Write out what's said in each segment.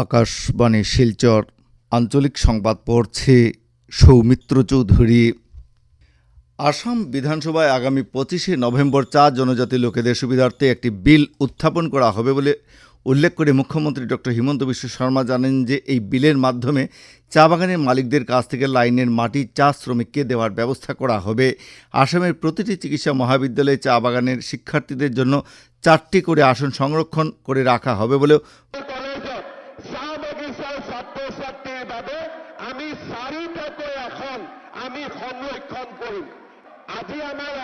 আকাশবাণী শিলচর আঞ্চলিক সংবাদ পড়ছে সৌমিত্র চৌধুরী। আসাম বিধানসভায় আগামী পঁচিশে নভেম্বর চা জনজাতি লোকেদের সুবিধার্থে একটি বিল উত্থাপন করা হবে বলে উল্লেখ করে মুখ্যমন্ত্রী ডক্টর হিমন্ত বিশ্ব শর্মা জানেন যে এই বিলের মাধ্যমে চা বাগানের মালিকদের কাছ থেকে লাইনের মাটি চা শ্রমিককে দেওয়ার ব্যবস্থা করা হবে। আসামের প্রতিটি চিকিৎসা মহাবিদ্যালয়ে চা বাগানের শিক্ষার্থীদের জন্য চারটি করে আসন সংরক্ষণ করে রাখা হবে বলেও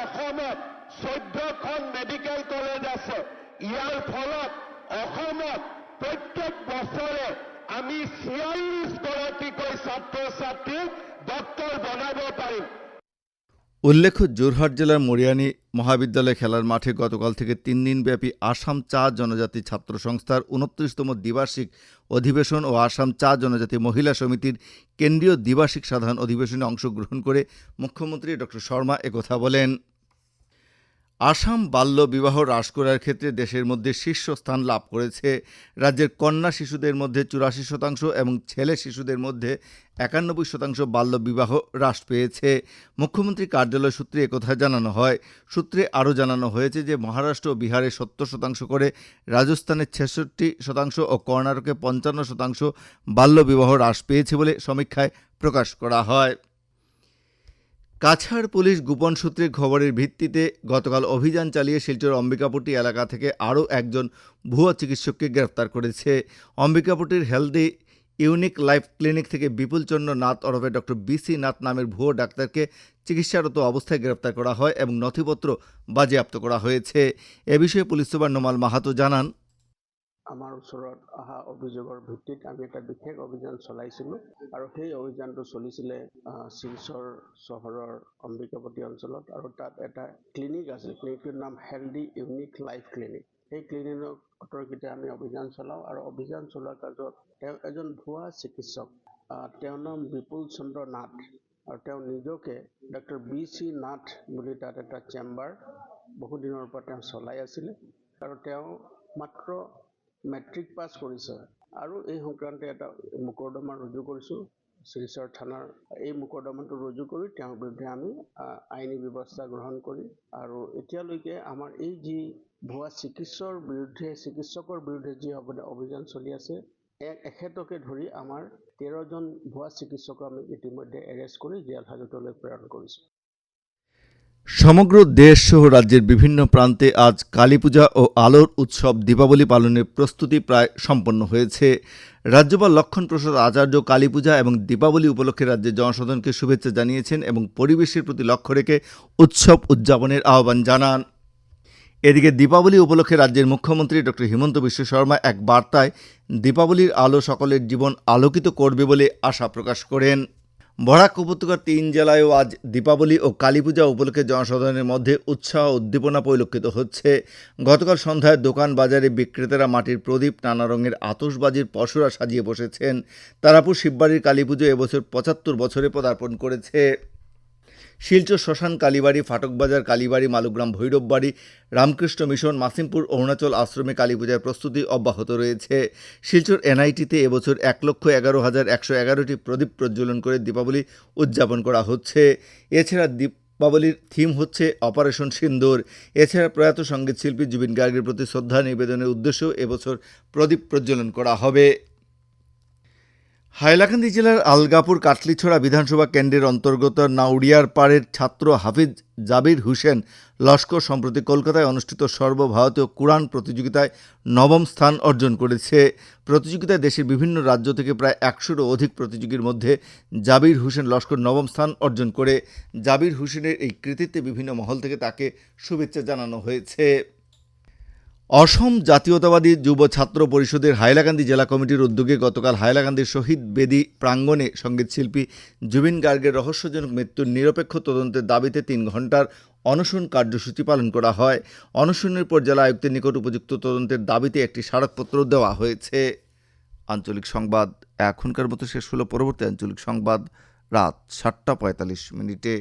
অসমত চৈধ্যখন মেডিকেল কলেজ আছে। ইয়াৰ ফলত অসমত প্ৰত্যেক বছৰে আমি ছিয়াল্লিছ গৰাকীকৈ ছাত্ৰ ছাত্ৰীক ডক্তৰ বনাব পাৰিম। উল্লেখ্য যোরহাট জেলার মরিয়ানি মহাবিদ্যালয় খেলার মাঠে গতকাল থেকে তিন দিনব্যাপী আসাম চা জনজাতি ছাত্র সংস্থার উনত্রিশতম দ্বিবার্ষিক অধিবেশন ও আসাম চা জনজাতি মহিলা সমিতির কেন্দ্রীয় দ্বিবার্ষিক সাধারণ অধিবেশনে অংশগ্রহণ করে মুখ্যমন্ত্রী ডক্টর শর্মা একথা বলেন। আসাম বাল্য বিবাহ হ্রাস করার ক্ষেত্রে দেশের মধ্যে শীর্ষস্থান লাভ করেছে রাজ্যের কন্যা শিশুদের মধ্যে চুরাশি শতাংশ এবং ছেলে শিশুদের মধ্যে একানব্বই শতাংশ বাল্য বিবাহ হ্রাস পেয়েছে। মুখ্যমন্ত্রী কার্যালয় সূত্রে একথা জানানো হয়। সূত্রে আরও জানানো হয়েছে যে, মহারাষ্ট্র ও বিহারে সত্তর শতাংশ করে, রাজস্থানের ছেষট্টি শতাংশ ও কর্ণাটকে পঞ্চান্ন শতাংশ বাল্য বিবাহ হ্রাস পেয়েছে বলে সমীক্ষায় প্রকাশ করা হয়। কাছাড় পুলিশ গোপন সূত্রে খবরের ভিত্তিতে গতকাল অভিযান চালিয়ে শিলচর অম্বিকাপট্টি এলাকা থেকে আরও একজন ভুয়া চিকিৎসককে গ্রেফতার করেছে। অম্বিকাপট্টির হেলদি ইউনিক লাইফ ক্লিনিক থেকে বিপুলচন্দ্র নাথ ওরফে ডক্টর বিসি নাথ নামের ভুয়ো ডাক্তারকে চিকিৎসারত অবস্থায় গ্রেফতার করা হয় এবং নথিপত্র বাজেয়াপ্ত করা হয়েছে। এ বিষয়ে পুলিশ সুপার নোমাল মাহাতো জানান আমাৰ ওচৰত অহা অভিযোগৰ ভিত্তিত আমি এটা বিশেষ অভিযান চলাইছিলোঁ আৰু সেই অভিযানটো চলিছিলে শিলচৰ চহৰৰ অম্বিকাপতি অঞ্চলত আৰু তাত এটা ক্লিনিক আছিল ক্লিনিকটোৰ নাম হেল্ডি ইউনিক লাইফ ক্লিনিক। সেই ক্লিনিকৰ অতৰ্কিতে আমি অভিযান চলাওঁ আৰু অভিযান চলোৱাৰ কাৰ্যত তেওঁ এজন ভুৱা চিকিৎসক তেওঁৰ নাম বিপুল চন্দ্ৰ নাথ আৰু তেওঁ নিজকে ডক্টৰ বি চি নাথ বুলি তাত এটা চেম্বাৰ বহুদিনৰ পৰা তেওঁ চলাই আছিলে আৰু তেওঁ মাত্ৰ মেট্ৰিক পাছ কৰিছে। আৰু এই সংক্ৰান্তে এটা মোকৰ্দমা ৰুজু কৰিছোঁ। শিলচৰ থানাৰ এই মোকৰ্দমাটো ৰুজু কৰি তেওঁৰ বিৰুদ্ধে আমি আইনী ব্যৱস্থা গ্ৰহণ কৰি আৰু এতিয়ালৈকে আমাৰ এই যি ভুৱা চিকিৎসকৰ বিৰুদ্ধে চিকিৎসকৰ বিৰুদ্ধে যি অভ- অভিযান চলি আছে এখেতকে ধৰি আমাৰ তেৰজন ভুৱা চিকিৎসকক আমি ইতিমধ্যে এৰেষ্ট কৰি জেল হাজতলৈ প্ৰেৰণ কৰিছোঁ। সমগ্র দেশ সহ রাজ্যের বিভিন্ন প্রান্তে আজ কালী পূজা ও আলোর উৎসব দীপাবলি পালনের প্রস্তুতি প্রায় সম্পন্ন হয়েছে। রাজ্যপাল লক্ষণ প্রসাদ আচার্য কালী পূজা এবং দীপাবলি উপলক্ষে রাজ্যের জনসাধারণকে শুভেচ্ছা জানিয়েছেন এবং পরিবেশের প্রতি লক্ষ্য রেখে উৎসব উদযাপনের আহ্বান জানান। এদিকে দীপাবলি উপলক্ষে রাজ্যের মুখ্যমন্ত্রী ডক্টর হিমন্ত বিশ্ব শর্মা এক বার্তায়, দীপাবলির আলো সকলের জীবন আলোকিত করবে বলে আশা প্রকাশ করেন। বরাক উপত্যকার তিন জেলায়ও আজ দীপাবলি ও কালীপূজা উপলক্ষে জনসাধারণের মধ্যে উৎসাহ উদ্দীপনা পরিলক্ষিত হচ্ছে। গতকাল সন্ধ্যায় দোকান বাজারে বিক্রেতারা মাটির প্রদীপ, নানা রঙের আতসবাজির পশুরা সাজিয়ে বসেছেন। তারাপুর শিববাড়ির কালী পুজো এবছর পঁচাত্তর বছরে পদার্পণ করেছে। শিলচর, শ্মশান, কালীবাড়ি, ফাটকবাজার, কালীবাড়ি, মালুগ্রাম, ভৈরববাড়ি, রামকৃষ্ণ মিশন, মাসিমপুর, অরুণাচল আশ্রমে কালী পূজার প্রস্তুতি অব্যাহত রয়েছে। শিলচর এনআইটিতে এবছর এক লক্ষ এগারো হাজার একশো এগারোটি প্রদীপ প্রজ্বলন করে দীপাবলি উদযাপন করা হচ্ছে। এছাড়া দীপ দীপাবলির থিম হচ্ছে অপারেশন সিন্দুর। এছাড়া প্রয়াত সংগীত শিল্পী জুবিন গার্গের প্রতি শ্রদ্ধা নিবেদনের উদ্দেশ্যেও এবছর প্রদীপ প্রজ্বলন করা হবে। হাইলাকান্দি জেলার আলগাপুর কাটলিছড়া বিধানসভা কেন্দ্রের অন্তর্গত নাউড়িয়ার পাড়ের ছাত্র হাফিজ জাবির হুসেন লস্কর সম্প্রতি কলকাতায় অনুষ্ঠিত সর্বভারতীয় কুরআন প্রতিযোগিতায় নবম স্থান অর্জন করেছে। প্রতিযোগিতায় দেশের বিভিন্ন রাজ্য থেকে প্রায় একশোরও অধিক প্রতিযোগীর মধ্যে জাবির হোসেন লস্কর নবম স্থান অর্জন করে। জাবির হোসেনের এই কৃতিত্বে বিভিন্ন মহল থেকে তাকে শুভেচ্ছা জানানো হয়েছে। অসম জাতীয়তাবাদী যুব ছাত্র পরিষদের হাইলাকান্দি জেলা কমিটির উদ্যোগে গতকাল হাইলাকান্দির শহীদ বেদি প্রাঙ্গণে সংগীত শিল্পী জুবিন গার্গের রহস্যজনক মৃত্যুর নিরপেক্ষ তদন্তের দাবিতে তিন ঘণ্টার অনশন কার্যসূচি পালন করা হয়। অনশনের পর জেলা আয়ুক্তের নিকট উপযুক্ত তদন্তের দাবিতে একটি স্মারকপত্র দেওয়া হয়েছে। আঞ্চলিক সংবাদ, এখনকার মতো শেষ হলো পরবর্তী আঞ্চলিক সংবাদ। রাত সাতটা পঁয়তাল্লিশ মিনিটে।